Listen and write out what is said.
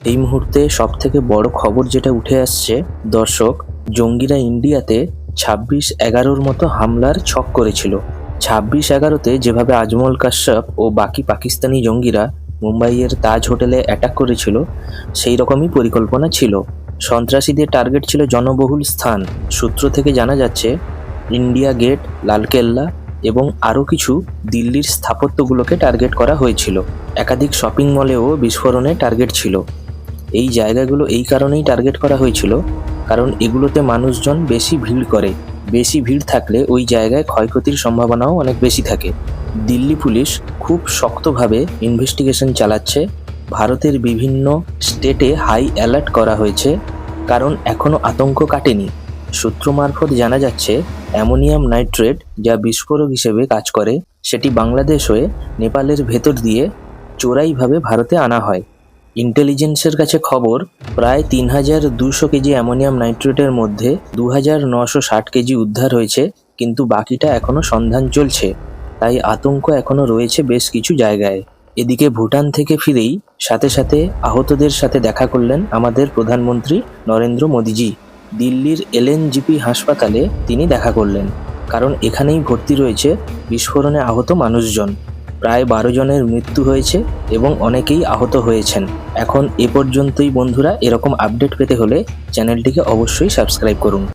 এই মুহূর্তে সব থেকে বড় খবর যেটা উঠে আসছে, দর্শক, জঙ্গিরা ইন্ডিয়াতে ছাব্বিশ এগারোর মতো হামলার ছক করেছিল। ছাব্বিশ এগারোতে যেভাবে আজমল কাশ্যপ ও বাকি পাকিস্তানি জঙ্গিরা মুম্বাইয়ের তাজ হোটেলে অ্যাটাক করেছিল, সেই রকমই পরিকল্পনা ছিল। সন্ত্রাসীদের টার্গেট ছিল জনবহুল স্থান। সূত্র থেকে জানা যাচ্ছে, ইন্ডিয়া গেট, লালকেল্লা এবং আরও কিছু দিল্লির স্থাপত্যগুলোকে টার্গেট করা হয়েছিল। একাধিক শপিং মলেও বিস্ফোরণে টার্গেট ছিল। এই জায়গাগুলো এই কারণেই টার্গেট করা হয়েছিল, কারণ এগুলোতে মানুষজন বেশি ভিড় করে। বেশি ভিড় থাকলে ওই জায়গায় ক্ষয়ক্ষতির সম্ভাবনাও অনেক বেশি থাকে। দিল্লি পুলিশ খুব শক্তভাবে ইনভেস্টিগেশন চালাচ্ছে। ভারতের বিভিন্ন স্টেটে হাই অ্যালার্ট করা হয়েছে, কারণ এখনও আতঙ্ক কাটেনি। সূত্র মারফত জানা যাচ্ছে, অ্যামোনিয়াম নাইট্রেট যা বিস্ফোরক হিসেবে কাজ করে, সেটি বাংলাদেশ হয়ে নেপালের ভেতর দিয়ে চোরাইভাবে ভারতে আনা হয়। ইন্টেলিজেন্সের কাছে খবর, প্রায় তিন হাজার দুশো কেজি অ্যামোনিয়াম নাইট্রেটের মধ্যে দু হাজার নশো ষাট কেজি উদ্ধার হয়েছে, কিন্তু বাকিটা এখনও সন্ধান চলছে। তাই আতঙ্ক এখনও রয়েছে বেশ কিছু জায়গায়। এদিকে ভুটান থেকে ফিরেই সাথে সাথে আহতদের সাথে দেখা করলেন আমাদের প্রধানমন্ত্রী নরেন্দ্র মোদীজি। দিল্লির এলএনজিপি হাসপাতালে তিনি দেখা করলেন, কারণ এখানেই ভর্তি রয়েছে বিস্ফোরণে আহত মানুষজন। প্রায় বারো জনের মৃত্যু হয়েছে এবং অনেকেই আহত হয়েছেন। এখন এ পর্যন্তই বন্ধুরা, এরকম আপডেট পেতে হলে চ্যানেলটিকে অবশ্যই সাবস্ক্রাইব করুন।